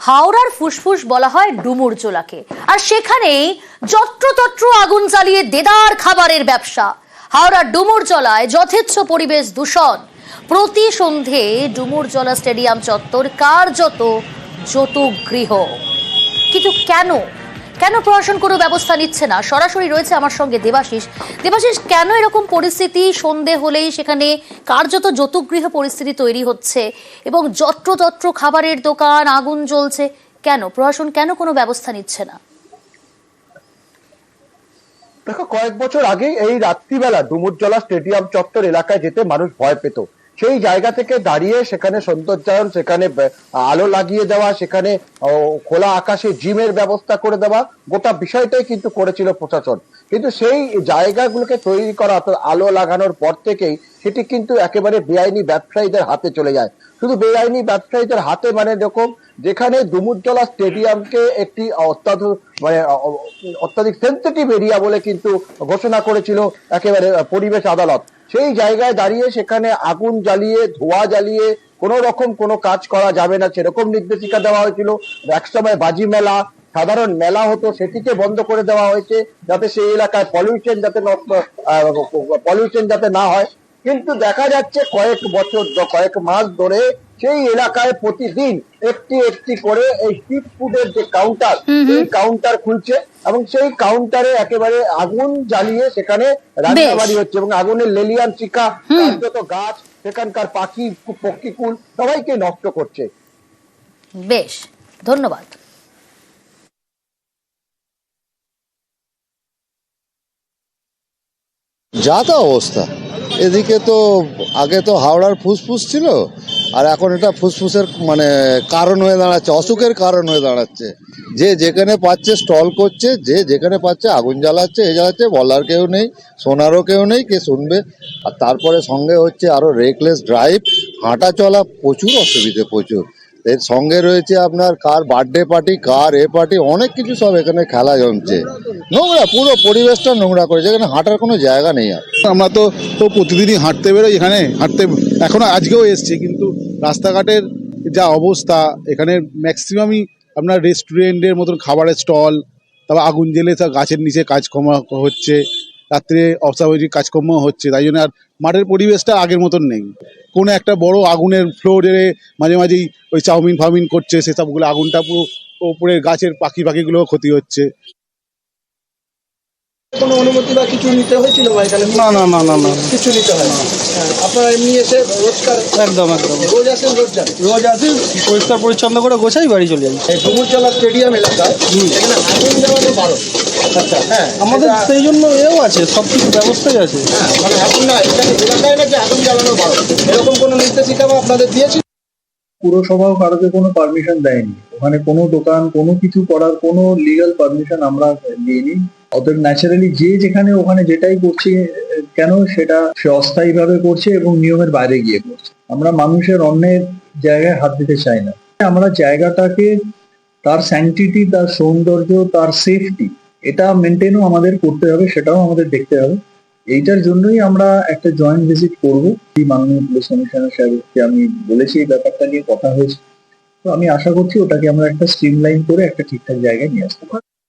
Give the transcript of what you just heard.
হাওড়ার ফুসফুস বলা হয় ডুমুর চোলাকে। আর সেখানেই যত্রতত্র আগুন জ্বালিয়ে দেদার খাবারের ব্যবসা। হাওড়ার ডুমুর চলায় যথেচ্ছ পরিবেশ দূষণ। প্রতি সন্ধে ডুমুর ডুমুরজলা স্টেডিয়াম চত্বর কার্যত যতগৃহ কিন্তু কেন কেন প্রশাসন কোনো ব্যবস্থা নিচ্ছে না? সরাসরি রয়েছে আমার সঙ্গে দেবাশিস। দেবাশিস, কেন এরকম পরিস্থিতি? সন্ধে হলেই সেখানে কার্যত যতুগৃহ পরিস্থিতি তৈরি হচ্ছে এবং যত্রতত্র খাবারের দোকান, আগুন জ্বলছে। কেন? প্রশাসন কেন কোনো ব্যবস্থা নিচ্ছে না? দেখো, কয়েক বছর আগে এই রাত্রিবেলা ডুমুরজলা স্টেডিয়াম চত্বর এলাকায় যেতে মানুষ ভয় পেত। সেই জায়গা থেকে দাঁড়িয়ে সেখানে সৌন্দর্যায়ন সেখানে আলো লাগিয়ে দেওয়া, সেখানে খোলা আকাশে জিমের ব্যবস্থা করে দেওয়া, গোটা বিষয়টাই কিন্তু করেছিল প্রশাসন। কিন্তু সেই জায়গাগুলোকে তৈরি করা, অর্থাৎ আলো লাগানোর পর থেকেই সেটি কিন্তু একেবারে বেআইনি ব্যবসায়ীদের হাতে চলে যায়। শুধু বেআইনি ব্যবসায়ীদের হাতে মানে এরকম যেখানে ডুমুরজলা স্টেডিয়ামকে একটি অত্যাধু মানে অত্যাধিক সেন্সিটিভ এরিয়া বলে কিন্তু ঘোষণা করেছিল একেবারে পরিবেশ আদালত। সেই জায়গায় দাঁড়িয়ে সেখানে আগুন জ্বালিয়ে, ধোয়া জ্বালিয়ে কোনো রকম কোনো কাজ করা যাবে না। সেরকম নির্দেশিকা দেওয়া হয়েছিল। এক সময় বাজি মেলা, সাধারণ মেলা হতো, সেটিকে বন্ধ করে দেওয়া হয়েছে যাতে সেই এলাকায় পলিউশন যাতে পলিউশন যাতে না হয়। কিন্তু দেখা যাচ্ছে কয়েক বছর কয়েক মাস ধরে সেই এলাকায় প্রতিদিন একটি একটি করে এই স্ট্রিট ফুডের যে কাউন্টার সেই কাউন্টার খুলছে এবং সেই কাউন্টারে একেবারে আগুন জ্বালিয়ে সেখানে রান্নাবাড়ি হচ্ছে এবং আগুনের লেলিয়ান শিকা কার্যত গাছ সেখানকার পাখি পক্ষীকুল সবাইকে নষ্ট করছে। বেশ ধন্যবাদ। যা তা অবস্থা। এদিকে তো আগে তো হাওড়ার ফুসফুস ছিল, আর এখন এটা ফুসফুসের মানে কারণ হয়ে দাঁড়াচ্ছে, অসুখের কারণ হয়ে দাঁড়াচ্ছে। যে যেখানে পাচ্ছে স্টল করছে, যে যেখানে পাচ্ছে আগুন জ্বালাচ্ছে, এ জ্বালাচ্ছে, বলার কেউ নেই, শোনারও কেউ নেই, কে শুনবে। আর তারপরে সঙ্গে হচ্ছে আরও রেকলেস ড্রাইভ হাঁটা চলা প্রচুর অসুবিধে, প্রচুর। এর সঙ্গে রয়েছে আপনার কার বার্থডে পার্টি কার এ পার্টি অনেক কিছু সব এখানে খেলা জমছে। নোংরা, পুরো পরিবেশটা নোংরা করেছে, এখানে হাঁটার কোনো জায়গা নেই আর। আমরা তো তো প্রতিদিনই হাঁটতে বেরোই এখানে, হাঁটতে, এখনও আজকেও এসছি, কিন্তু রাস্তাঘাটের যা অবস্থা, এখানে ম্যাক্সিমামই আপনার রেস্টুরেন্টের মতন খাবারের স্টল তারপর আগুন জ্বেলে গাছের নিচে কাজকর্ম হচ্ছে। রাত্রে অস্বাভাবিক কাজকর্ম হচ্ছে তাই জন্য আর মাঠের পরিবেশটা আগের মতন নেই। কোনো একটা বড় আগুনের ফ্লোরে মাঝে মাঝেই ওই চাউমিন ফাউমিন করছে সেসবগুলো আগুনটা পুরো ওপরে গাছের পাখি পাখিগুলো ক্ষতি হচ্ছে। কোনো অনুমতি বা কিছু নিতে হয়েছিল বা এখানে? না না না না না। কিছু নিতে হয় না হ্যাঁ, আপনারা এমনি এসে রোজকার একদম একদম। রোজ আসেন রোজ যান? রোজ আসি পরিষ্কার পরিচ্ছন্ন করে গোছাই বাড়ি চলে যাই। এই ডুমুরজলা স্টেডিয়াম এলাকায় এখানে আগুন জ্বালানো বারণ আচ্ছা হ্যাঁ আমাদের সেই জন্য এও আছে সব কিছু ব্যবস্থাই আছে। হ্যাঁ মানে আগুন না এখানে এলাকায় নাকি আগুন জ্বালানো বারণ এরকম কোনো নির্দেশিকা আপনাদের দিয়েছি? পুরসভাও কারোকে কোনো পারমিশন দেয়নি। ওখানে কোনো দোকান কোনো কিছু করার কোনো লিগ্যাল পারমিশন আমরা দিইনি। অতএব ন্যাচারালি যে যেখানে ওখানে যেটাই করছে কেন সেটা সে অস্থায়ীভাবে করছে এবং নিয়মের বাইরে গিয়ে করছে। আমরা মানুষের অন্যের জায়গায় হাত দিতে চাই না। আমরা জায়গাটাকে তার স্যাংটিটি তার সৌন্দর্য তার সেফটি এটা মেনটেনও আমাদের করতে হবে, সেটাও আমাদের দেখতে হবে। এইটার জন্যই আমরা একটা জয়েন্ট ভিজিট করব। এই মাননীয় পুলিশ কমিশনার সাহেবকে আমি বলেছি এই ব্যাপারটা নিয়ে কথা হয়েছে। তো আমি আশা করছি ওটাকে আমরা একটা স্ট্রিমলাইন করে একটা ঠিকঠাক জায়গায় নিয়ে আসতে পারব।